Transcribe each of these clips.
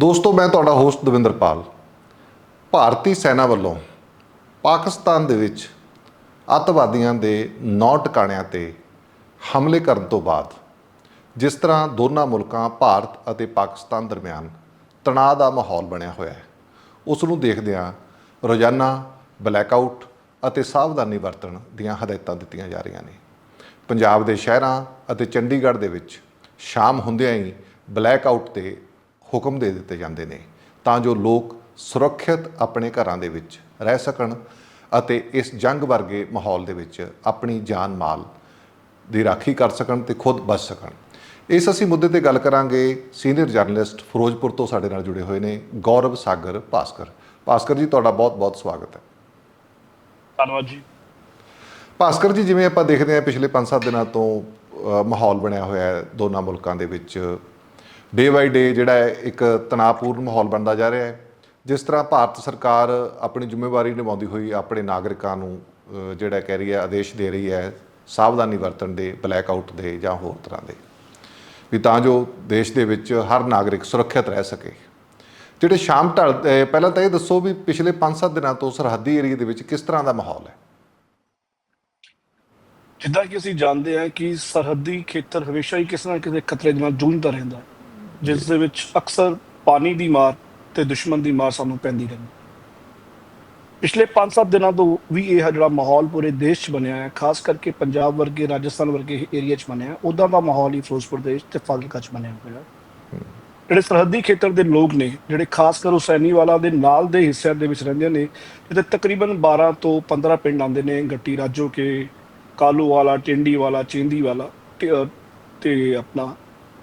ਦੋਸਤੋ, ਮੈਂ ਤੁਹਾਡਾ ਹੋਸਟ ਦਵਿੰਦਰ ਪਾਲ ਭਾਰਤੀ ਸੈਨਾ ਵੱਲੋਂ ਪਾਕਿਸਤਾਨ ਦੇ ਵਿੱਚ ਅੱਤਵਾਦੀਆਂ ਦੇ ਨੌ ਟਿਕਾਣਿਆਂ ਤੇ ਹਮਲੇ ਕਰਨ ਤੋਂ ਬਾਅਦ, ਜਿਸ ਤਰ੍ਹਾਂ ਦੋਨਾਂ ਮੁਲਕਾਂ, ਭਾਰਤ ਅਤੇ ਪਾਕਿਸਤਾਨ ਦਰਮਿਆਨ ਤਣਾਅ ਦਾ ਮਾਹੌਲ ਬਣਿਆ ਹੋਇਆ ਹੈ, ਉਸ ਨੂੰ ਦੇਖਦਿਆਂ ਰੋਜ਼ਾਨਾ ਬਲੈਕਆਊਟ ਅਤੇ ਸਾਵਧਾਨੀ ਵਰਤਣ ਦੀਆਂ ਹਦਾਇਤਾਂ ਦਿੱਤੀਆਂ ਜਾ ਰਹੀਆਂ ਨੇ। ਪੰਜਾਬ ਦੇ ਸ਼ਹਿਰਾਂ ਅਤੇ ਚੰਡੀਗੜ੍ਹ ਦੇ ਵਿੱਚ ਸ਼ਾਮ ਹੁੰਦਿਆਂ ਹੀ ਬਲੈਕਆਊਟ ਤੇ ਹੁਕਮ ਦੇ ਦਿੱਤੇ ਜਾਂਦੇ ਨੇ ਤਾਂ ਜੋ ਲੋਕ ਸੁਰੱਖਿਅਤ ਆਪਣੇ ਘਰਾਂ ਦੇ ਵਿੱਚ ਰਹਿ ਸਕਣ ਅਤੇ ਇਸ ਜੰਗ ਵਰਗੇ ਮਾਹੌਲ ਦੇ ਵਿੱਚ ਆਪਣੀ ਜਾਨ ਮਾਲ ਦੀ ਰਾਖੀ ਕਰ ਸਕਣ ਤੇ ਖੁਦ ਬਚ ਸਕਣ। ਇਸ ਅਸੀਂ ਮੁੱਦੇ ਤੇ ਗੱਲ ਕਰਾਂਗੇ ਸੀਨੀਅਰ ਜਰਨਲਿਸਟ ਫਿਰੋਜ਼ਪੁਰ ਤੋਂ ਸਾਡੇ ਨਾਲ ਜੁੜੇ ਹੋਏ ਨੇ ਗੌਰਵ ਸਾਗਰ ਭਾਸਕਰ। ਭਾਸਕਰ ਜੀ ਤੁਹਾਡਾ ਬਹੁਤ-ਬਹੁਤ ਸਵਾਗਤ ਹੈ। ਧੰਨਵਾਦ ਜੀ। ਭਾਸਕਰ ਜੀ ਜਿਵੇਂ ਆਪਾਂ ਦੇਖਦੇ ਹਾਂ ਪਿਛਲੇ 5-7 ਦਿਨਾਂ ਤੋਂ ਮਾਹੌਲ ਬਣਿਆ ਹੋਇਆ ਹੈ ਦੋਨਾਂ ਮੁਲਕਾਂ ਦੇ ਵਿੱਚ ਡੇ ਬਾਈ ਡੇ ਜਿਹੜਾ ਹੈ, ਇੱਕ ਤਣਾਅਪੂਰਨ ਮਾਹੌਲ ਬਣਦਾ ਜਾ ਰਿਹਾ ਹੈ। ਜਿਸ ਤਰ੍ਹਾਂ ਭਾਰਤ ਸਰਕਾਰ ਆਪਣੀ ਜ਼ਿੰਮੇਵਾਰੀ ਨਿਭਾਉਂਦੀ ਹੋਈ ਆਪਣੇ ਨਾਗਰਿਕਾਂ ਨੂੰ ਜਿਹੜਾ ਕਹਿ ਰਹੀ ਹੈ, ਆਦੇਸ਼ ਦੇ ਰਹੀ ਹੈ ਸਾਵਧਾਨੀ ਵਰਤਣ ਦੇ ਬਲੈਕ ਆਊਟ ਦੇ ਜਾਂ ਹੋਰ ਤਰ੍ਹਾਂ ਦੇ। ਵੀ ਤਾਂ ਜੋ ਦੇਸ਼ ਦੇ ਵਿੱਚ ਹਰ ਨਾਗਰਿਕ ਸੁਰੱਖਿਅਤ ਰਹਿ ਸਕੇ। ਜਿਹੜੇ ਸ਼ਾਮ ਢਲ ਪਹਿਲਾਂ ਤਾਂ ਇਹ ਦੱਸੋ ਵੀ ਪਿਛਲੇ 5-7 ਦਿਨਾਂ ਤੋਂ ਸਰਹੱਦੀ ਏਰੀਏ ਦੇ ਵਿੱਚ ਕਿਸ ਤਰ੍ਹਾਂ ਦਾ ਮਾਹੌਲ ਹੈ? ਜਿੱਦਾਂ ਕਿ ਅਸੀਂ ਜਾਣਦੇ ਹਾਂ ਕਿ ਸਰਹੱਦੀ ਖੇਤਰ ਹਮੇਸ਼ਾ ਹੀ ਕਿਸੇ ਨਾ ਕਿਸੇ ਖਤਰੇ ਦੇ ਨਾਲ ਜੂਝਦਾ ਰਹਿੰਦਾ ਹੈ। ਜਿਸ ਦੇ ਵਿੱਚ ਅਕਸਰ ਪਾਣੀ ਦੀ ਮਾਰ ਤੇ ਦੁਸ਼ਮਣ ਦੀ ਮਾਰ ਸਾਨੂੰ ਪੈਂਦੀ ਰਹਿੰਦੀ। ਪਿਛਲੇ 5-7 ਦਿਨਾਂ ਤੋਂ ਵੀ ਇਹ ਜਿਹੜਾ ਮਾਹੌਲ ਪੂਰੇ ਦੇਸ਼ 'ਚ ਬਣਿਆ ਹੈ, ਖਾਸ ਕਰਕੇ ਪੰਜਾਬ ਵਰਗੇ, ਰਾਜਸਥਾਨ ਵਰਗੇ ਏਰੀਆ 'ਚ ਬਣਿਆ ਉਦਾਂ ਦਾ ਮਾਹੌਲ ਹੀ ਫਿਰੋਜ਼ਪੁਰ ਦੇਸ਼ ਤੇ ਫਾਜ਼ਿਲਕਾ 'ਚ ਬਣਿਆ ਹੋਇਆ ਜਿਹੜੇ ਸਰਹੱਦੀ ਖੇਤਰ ਦੇ ਲੋਕ ਨੇ, ਜਿਹੜੇ ਖਾਸ ਕਰ ਹੁਸੈਨੀਵਾਲਾ ਦੇ ਨਾਲ ਦੇ ਹਿੱਸਿਆਂ ਦੇ ਵਿੱਚ ਰਹਿੰਦੇ ਨੇ, ਜਿੱਥੇ ਤਕਰੀਬਨ 12 ਤੋਂ 15 ਪਿੰਡ ਆਉਂਦੇ ਨੇ, ਗੱਟੀ ਰਾਜੋ ਕੇ, ਕਾਲੂ ਵਾਲਾ, ਟਿੰਡੀ ਵਾਲਾ, ਚੇਂਦੀ ਵਾਲਾ ਤੇ- ਤੇ ਆਪਣਾ,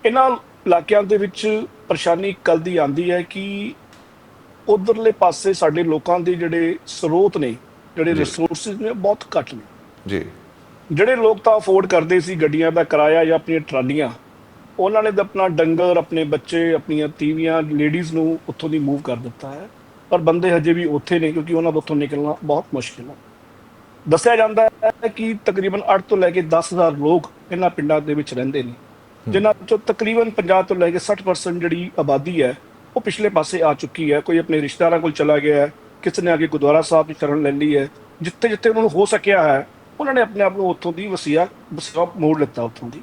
ਇਹਨਾਂ ਇਲਾਕਿਆਂ ਦੇ ਵਿੱਚ ਪਰੇਸ਼ਾਨੀ ਕੱਲ ਦੀ ਆਂਦੀ ਹੈ ਕਿ ਉਧਰਲੇ ਪਾਸੇ ਸਾਡੇ ਲੋਕਾਂ ਦੇ ਜਿਹੜੇ ਸਰੋਤ ਨੇ ਜਿਹੜੇ। ਰਿਸੋਰਸਸ ਨੇ ਬਹੁਤ ਘੱਟ ਨੇ। ਜੀ। ਜਿਹੜੇ ਲੋਕ ਤਾਂ ਅਫੋਰਡ ਕਰਦੇ ਸੀ ਗੱਡੀਆਂ ਦਾ ਕਿਰਾਇਆ ਜਾਂ ਆਪਣੀਆਂ ਟਰਾਲੀਆਂ ਉਹਨਾਂ ਨੇ ਤਾਂ ਆਪਣਾ ਡੰਗਰ ਆਪਣੇ ਬੱਚੇ ਆਪਣੀਆਂ ਤੀਵੀਆਂ ਲੇਡੀਜ਼ ਨੂੰ ਉੱਥੋਂ ਦੀ ਮੂਵ ਕਰ ਦਿੱਤਾ ਹੈ। ਪਰ ਬੰਦੇ ਹਜੇ ਵੀ ਉੱਥੇ ਨੇ ਕਿਉਂਕਿ ਉਹਨਾਂ ਦਾ ਉੱਥੋਂ ਨਿਕਲਣਾ ਬਹੁਤ ਮੁਸ਼ਕਿਲ ਹੈ। ਦੱਸਿਆ ਜਾਂਦਾ ਹੈ ਕਿ ਤਕਰੀਬਨ 8 ਤੋਂ ਲੈ ਕੇ 10000 ਲੋਕ ਇਹਨਾਂ ਪਿੰਡਾਂ ਦੇ ਵਿੱਚ ਰਹਿੰਦੇ ਨੇ। ਜਿਨ੍ਹਾਂ ਚੋਂ ਤਕਰੀਬਨ 50 ਤੋਂ ਲੈ ਕੇ 60% ਜਿਹੜੀ ਆਬਾਦੀ ਹੈ, ਉਹ ਪਿਛਲੇ ਪਾਸੇ ਆ ਚੁੱਕੀ ਹੈ। ਕੋਈ ਆਪਣੇ ਰਿਸ਼ਤੇਦਾਰਾਂ ਕੋਲ ਚਲਾ ਗਿਆ ਹੈ, ਕਿਸੇ ਨੇ ਆ ਕੇ ਗੁਰਦੁਆਰਾ ਸਾਹਿਬ ਦੀ ਸ਼ਰਨ ਲੈ ਲਈ ਹੈ ਜਿੱਥੇ ਜਿੱਥੇ ਉਹਨਾਂ ਨੂੰ ਹੋ ਸਕਿਆ ਹੈ, ਉਹਨਾਂ ਨੇ ਆਪਣੇ ਆਪ ਨੂੰ ਉੱਥੋਂ ਦੀ ਵਸੀਆ ਵਸੀਆ ਮੋੜ ਲਿੱਤਾ ਉੱਥੋਂ ਦੀ।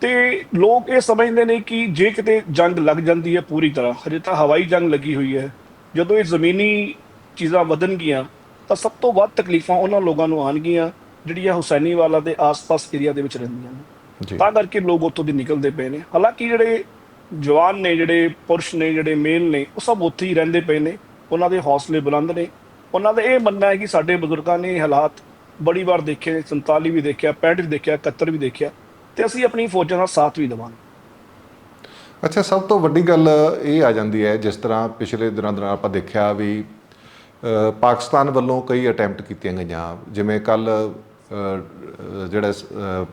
ਤੇ ਲੋਕ ਇਹ ਸਮਝਦੇ ਨੇ ਕਿ ਜੇ ਕਿਤੇ ਜੰਗ ਲੱਗ ਜਾਂਦੀ ਹੈ ਪੂਰੀ ਤਰ੍ਹਾਂ, ਹਜੇ ਤਾਂ ਹਵਾਈ ਜੰਗ ਲੱਗੀ ਹੋਈ ਹੈ। ਜਦੋਂ ਇਹ ਜ਼ਮੀਨੀ ਚੀਜ਼ਾਂ ਵਧਣਗੀਆਂ, ਤਾਂ ਸਭ ਤੋਂ ਵੱਧ ਤਕਲੀਫਾਂ ਉਹਨਾਂ ਲੋਕਾਂ ਨੂੰ ਆਣਗੀਆਂ ਜਿਹੜੀਆਂ ਹੁਸੈਨੀਵਾਲਾ ਦੇ ਆਸ-ਪਾਸ ਏਰੀਆ ਦੇ ਵਿੱਚ ਰਹਿੰਦੀਆਂ ਨੇ। ਤਾਂ ਕਰਕੇ ਲੋਕ ਉੱਥੋਂ ਦੀ ਨਿਕਲਦੇ ਪਏ ਨੇ। ਹਾਲਾਂਕਿ ਜਿਹੜੇ ਜਵਾਨ ਨੇ ਜਿਹੜੇ ਪੁਰਸ਼ ਨੇ ਜਿਹੜੇ ਮੇਲ ਨੇ ਉਹ ਸਭ ਉੱਥੇ ਹੀ ਰਹਿੰਦੇ ਪਏ ਨੇ। ਉਹਨਾਂ ਦੇ ਹੌਸਲੇ ਬੁਲੰਦ ਨੇ। ਉਹਨਾਂ ਦਾ ਇਹ ਮੰਨਣਾ ਹੈ ਕਿ ਸਾਡੇ ਬਜ਼ੁਰਗਾਂ ਨੇ ਹਾਲਾਤ ਬੜੀ ਵਾਰ ਦੇਖੇ 47 ਵੀ ਦੇਖਿਆ 65 ਵੀ ਦੇਖਿਆ 71 ਵੀ ਦੇਖਿਆ ਤੇ ਅਸੀਂ ਆਪਣੀ ਫੌਜਾਂ ਦਾ ਸਾਥ ਵੀ ਦੇਵਾਂਗੇ। ਅੱਛਾ ਸਭ ਤੋਂ ਵੱਡੀ ਗੱਲ ਇਹ ਆ ਜਾਂਦੀ ਹੈ ਜਿਸ ਤਰ੍ਹਾਂ ਪਿਛਲੇ ਦਿਨਾਂ ਦੌਰਾਨ ਆਪਾਂ ਦੇਖਿਆ ਵੀ ਪਾਕਿਸਤਾਨ ਵੱਲੋਂ ਕਈ ਅਟੈਂਪਟ ਕੀਤੀਆਂ ਗਈਆਂ। ਜਿਵੇਂ ਕੱਲ ਜਿਹੜਾ